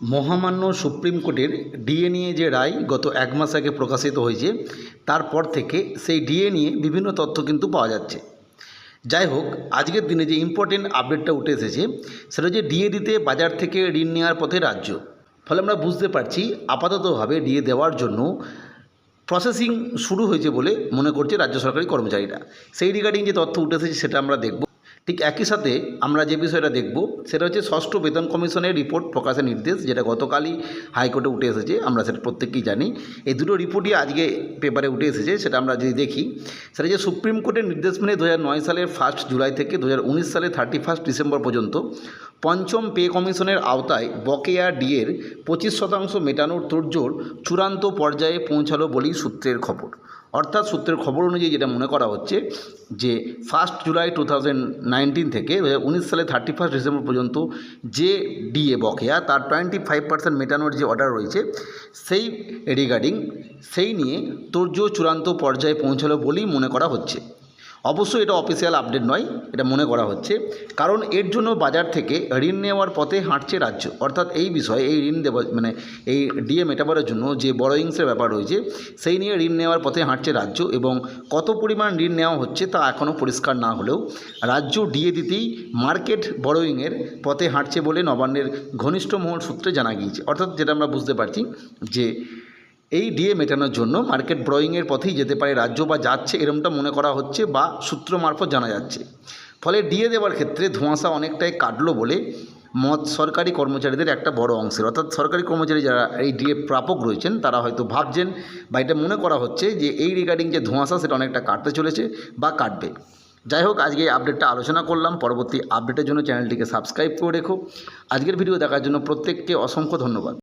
মহামান্য সুপ্রিম কোর্টের ডিএ নিয়ে যে রায় গত এক মাস আগে প্রকাশিত হয়েছে, তারপর থেকে সেই ডিএ নিয়ে বিভিন্ন তথ্য কিন্তু পাওয়া যাচ্ছে। যাই হোক, আজকের দিনে যে ইম্পর্টেন্ট আপডেটটা উঠে এসেছে, সেটা হচ্ছে ডিএ দিতে বাজার থেকে ঋণ নেওয়ার পথে রাজ্য। ফলে আমরা বুঝতে পারছি, আপাততভাবে ডিএ দেওয়ার জন্য প্রসেসিং শুরু হয়েছে বলে মনে করছে রাজ্য সরকারি কর্মচারীরা। সেই রিগার্ডিং যে তথ্য উঠে এসেছে, সেটা আমরা দেখব। ঠিক একই সাথে আমরা যে বিষয়টা দেখব, সেটা হচ্ছে ষষ্ঠ বেতন কমিশনের রিপোর্ট প্রকাশের নির্দেশ, যেটা গতকালই হাইকোর্টে উঠে এসেছে, আমরা সেটা প্রত্যেকেই জানি। এই দুটো রিপোর্টই আজকে পেপারে উঠে এসেছে, সেটা আমরা যদি দেখি, সেটা যে সুপ্রিম কোর্টের নির্দেশ মেনে দু সালের ফার্স্ট জুলাই থেকে দু সালের থার্টি ফার্স্ট ডিসেম্বর পর্যন্ত পঞ্চম পে কমিশনের আওতায় বকেয়া ডিএর পঁচিশ শতাংশ মেটানোর তোড়জোড় চূড়ান্ত পর্যায়ে পৌঁছালো বলেই সূত্রের খবর। অর্থাৎ সূত্রের খবর অনুযায়ী যেটা মনে করা হচ্ছে যে ফার্স্ট জুলাই টু থেকে উনিশ সালে থার্টি ফার্স্ট ডিসেম্বর পর্যন্ত যে ডিএ বকেয়া, তার টোয়েন্টি ফাইভ পার্সেন্ট মেটানোর যে অর্ডার রয়েছে, সেই রিগার্ডিং সেই নিয়ে তোড়জোড় চূড়ান্ত পর্যায়ে পৌঁছালো বলেই মনে করা হচ্ছে। অবশ্যই এটা অফিসিয়াল আপডেট নয়, এটা মনে করা হচ্ছে। কারণ এর জন্য বাজার থেকে ঋণ নেওয়ার পথে হাঁটছে রাজ্য। অর্থাৎ এই বিষয়ে, এই ঋণ দেওয়া মানে এই ডিএ মেটাবার জন্য যে বড়োইংসের ব্যাপার রয়েছে, সেই নিয়ে ঋণ নেওয়ার পথে হাঁটছে রাজ্য এবং কত পরিমাণ ঋণ নেওয়া হচ্ছে তা এখনও পরিষ্কার না হলেও রাজ্য ডিএ দিতেই মার্কেট বড়োইংয়ের পথে হাঁটছে বলে নবান্নের ঘনিষ্ঠ মহল সূত্রে জানা গিয়েছে। অর্থাৎ যেটা আমরা বুঝতে পারছি যে এই ডিএ মেটানোর জন্য মার্কেট ব্রয়িংয়ের পথেই যেতে পারে রাজ্য বা যাচ্ছে এরমটা মনে করা হচ্ছে বা সূত্র মারফত জানা যাচ্ছে। ফলে ডিএ দেওয়ার ক্ষেত্রে ধোঁয়াশা অনেকটাই কাটলো বলে মত সরকারি কর্মচারীদের একটা বড় অংশের। অর্থাৎ সরকারি কর্মচারী যারা এই ডিএ প্রাপক রয়েছেন, তারা হয়তো ভাবছেন বা এটা মনে করা হচ্ছে যে এই রিগার্ডিং যে ধোঁয়াশা সেটা অনেকটা কাটতে চলেছে বা কাটবে। যাই হোক, আজকে এই আপডেটটা আলোচনা করলাম। পরবর্তী আপডেটের জন্য চ্যানেলটিকে সাবস্ক্রাইব করে রেখো। আজকের ভিডিও দেখার জন্য প্রত্যেককে অসংখ্য ধন্যবাদ।